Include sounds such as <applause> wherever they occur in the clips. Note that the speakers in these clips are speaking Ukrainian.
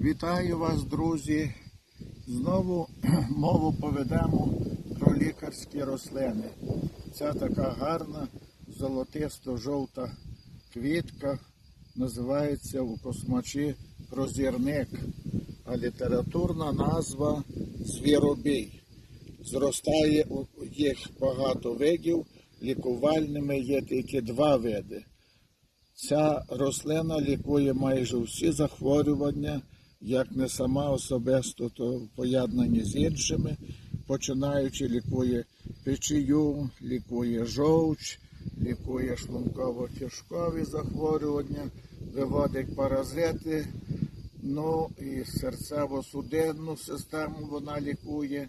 Вітаю вас, друзі. Знову <clears throat> мову поведемо про лікарські рослини. Ця така гарна золотисто-жовта квітка називається у космачі прозірник, а літературна назва звіробій. Зростає їх багато видів, лікувальними є тільки два види. Ця рослина лікує майже всі захворювання, як не сама особисто, то в поєднанні з іншими, починаючи лікує печію, лікує жовч, лікує шлунково-кишкові захворювання, виводить паразити, ну і серцево-судинну систему вона лікує.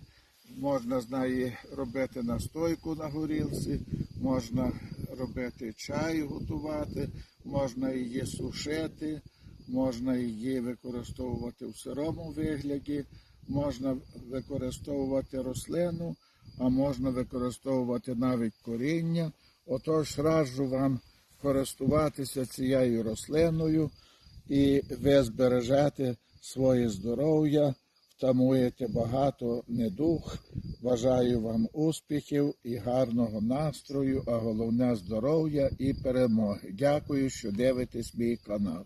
Можна з неї робити настойку на горілці, можна робити чай готувати, можна її сушити, можна її використовувати в сирому вигляді, можна використовувати рослину, а можна використовувати навіть коріння. Отож раджу вам користуватися цією рослиною і ви збережете своє здоров'я, втамуєте багато недух. Бажаю вам успіхів і гарного настрою, а головне здоров'я і перемоги. Дякую, що дивитесь мій канал.